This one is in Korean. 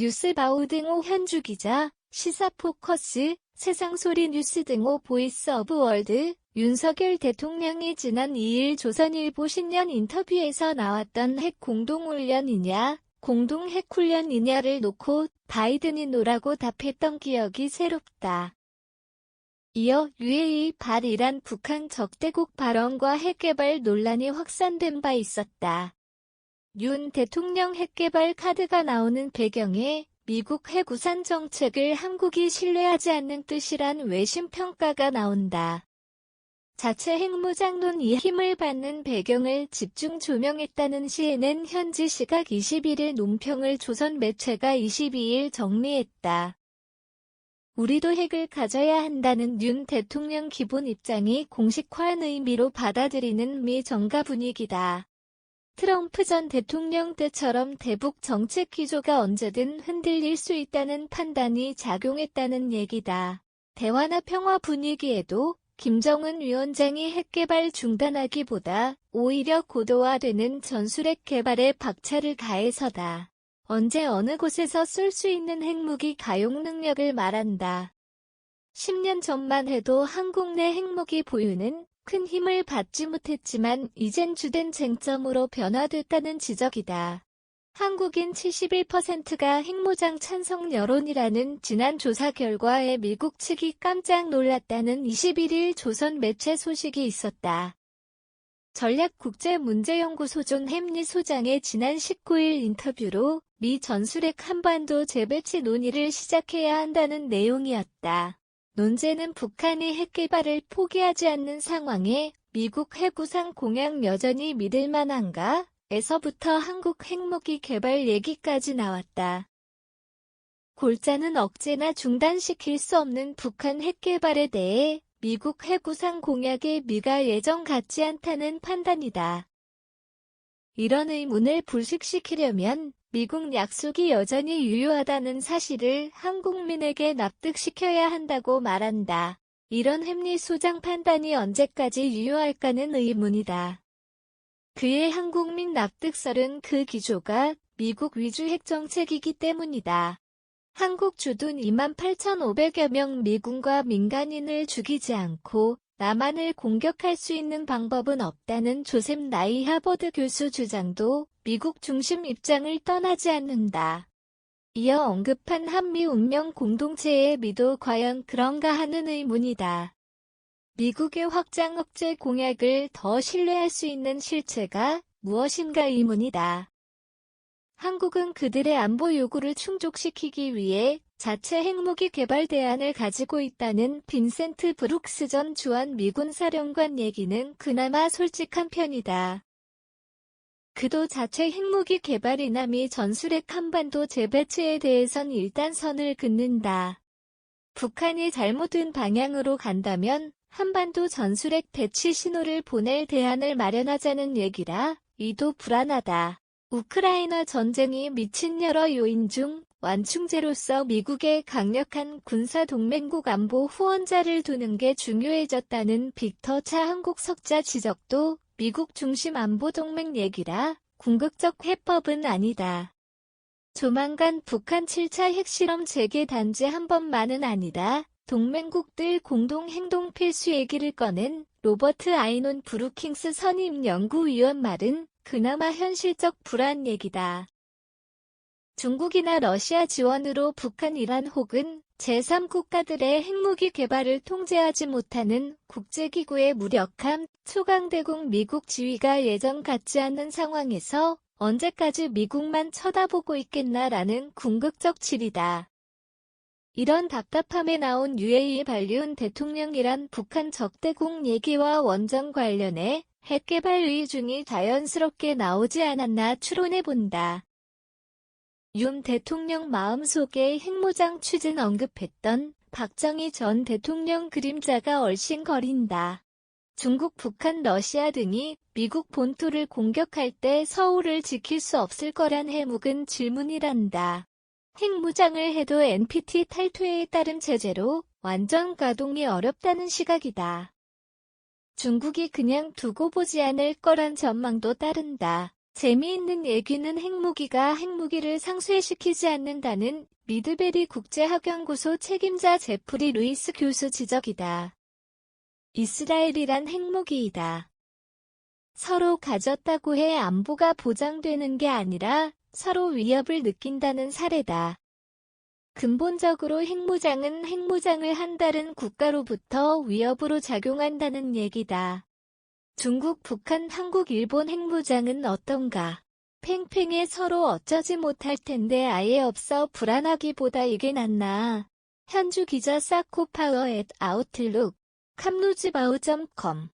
뉴스바우 등호 현주 기자, 시사포커스, 세상소리 뉴스 등호 보이스 오브 월드, 윤석열 대통령이 지난 2일 조선일보 신년 인터뷰에서 나왔던 핵 공동훈련이냐, 공동 핵훈련이냐를 놓고 바이든이 노라고 답했던 기억이 새롭다. 이어 UAE 발 이란 북한 적대국 발언과 핵개발 논란이 확산된 바 있었다. 윤 대통령 핵개발 카드가 나오는 배경에 미국 핵우산 정책을 한국이 신뢰하지 않는 뜻이란 외신 평가가 나온다. 자체 핵무장론이 힘을 받는 배경을 집중 조명했다는 CNN 현지 시각 21일 논평을 조선 매체가 22일 정리했다. 우리도 핵을 가져야 한다는 윤 대통령 기본 입장이 공식화한 의미로 받아들이는 미 정가 분위기다. 트럼프 전 대통령 때처럼 대북 정책 기조가 언제든 흔들릴 수 있다는 판단이 작용했다는 얘기다. 대화나 평화 분위기에도 김정은 위원장이 핵개발 중단하기보다 오히려 고도화되는 전술핵 개발에 박차를 가해서다. 언제 어느 곳에서 쏠 수 있는 핵무기 가용 능력을 말한다. 10년 전만 해도 한국 내 핵무기 보유는 큰 힘을 받지 못했지만 이젠 주된 쟁점으로 변화됐다는 지적이다. 한국인 71%가 핵무장 찬성 여론이라는 지난 조사 결과에 미국 측이 깜짝 놀랐다는 21일 조선 매체 소식이 있었다. 전략국제문제연구소 존 햄리 소장의 지난 19일 인터뷰로 미 전술핵 한반도 재배치 논의를 시작해야 한다는 내용이었다. 논제는 북한이 핵개발을 포기하지 않는 상황에 미국 핵우상 공약 여전히 믿을 만한가? 에서부터 한국 핵무기 개발 얘기까지 나왔다. 골자는 억제나 중단시킬 수 없는 북한 핵개발에 대해 미국 핵우상 공약에 미가 예정 같지 않다는 판단이다. 이런 의문을 불식시키려면 미국 약속이 여전히 유효하다는 사실을 한국민에게 납득시켜야 한다고 말한다. 이런 햄리 소장 판단이 언제까지 유효할까는 의문이다. 그의 한국민 납득설은 그 기조가 미국 위주 핵정책이기 때문이다. 한국 주둔 28,500여 명 미군과 민간인을 죽이지 않고 남한을 공격할 수 있는 방법은 없다는 조셉 나이 하버드 교수 주장도 미국 중심 입장을 떠나지 않는다. 이어 언급한 한미 운명 공동체의 미도 과연 그런가 하는 의문이다. 미국의 확장 억제 공약을 더 신뢰할 수 있는 실체가 무엇인가 의문이다. 한국은 그들의 안보 요구를 충족시키기 위해 자체 핵무기 개발 대안을 가지고 있다는 빈센트 브룩스 전 주한 미군 사령관 얘기는 그나마 솔직한 편이다. 그도 자체 핵무기 개발이나 미 전술핵 한반도 재배치에 대해선 일단 선을 긋는다. 북한이 잘못된 방향으로 간다면 한반도 전술핵 배치 신호를 보낼 대안을 마련하자는 얘기라 이도 불안하다. 우크라이나 전쟁이 미친 여러 요인 중 완충제로서 미국의 강력한 군사 동맹국 안보 후원자를 두는 게 중요해졌다는 빅터 차 한국 석자 지적도 미국 중심 안보 동맹 얘기라 궁극적 해법은 아니다. 조만간 북한 7차 핵실험 재개 단지 한 번만은 아니다. 동맹국들 공동 행동 필수 얘기를 꺼낸 로버트 아이논 브루킹스 선임 연구위원 말은 그나마 현실적 불안 얘기다. 중국이나 러시아 지원으로 북한, 이란 혹은 제3국가들의 핵무기 개발을 통제하지 못하는 국제기구의 무력함, 초강대국 미국 지위가 예전 같지 않은 상황에서 언제까지 미국만 쳐다보고 있겠나라는 궁극적 질이다. 이런 답답함에 나온 UAE 발리온 대통령이란 북한 적대국 얘기와 원전 관련해 핵개발 의 중이 자연스럽게 나오지 않았나 추론해본다. 윤 대통령 마음속에 핵무장 추진 언급했던 박정희 전 대통령 그림자가 얼씬거린다. 중국, 북한, 러시아 등이 미국 본토를 공격할 때 서울을 지킬 수 없을 거란 해묵은 질문이란다. 핵무장을 해도 NPT 탈퇴에 따른 제재로 완전 가동이 어렵다는 시각이다. 중국이 그냥 두고 보지 않을 거란 전망도 따른다. 재미있는 얘기는 핵무기가 핵무기를 상쇄시키지 않는다는 미드베리 국제학연구소 책임자 제프리 루이스 교수 지적이다. 이스라엘이란 핵무기이다. 서로 가졌다고 해 안보가 보장되는 게 아니라 서로 위협을 느낀다는 사례다. 근본적으로 핵무장은 핵무장을 한 다른 국가로부터 위협으로 작용한다는 얘기다. 중국, 북한, 한국, 일본 핵무장은 어떤가? 팽팽해 서로 어쩌지 못할 텐데 아예 없어 불안하기보다 이게 낫나. 현주 기자 사코파워 앳 아웃룩 캄루즈바우.com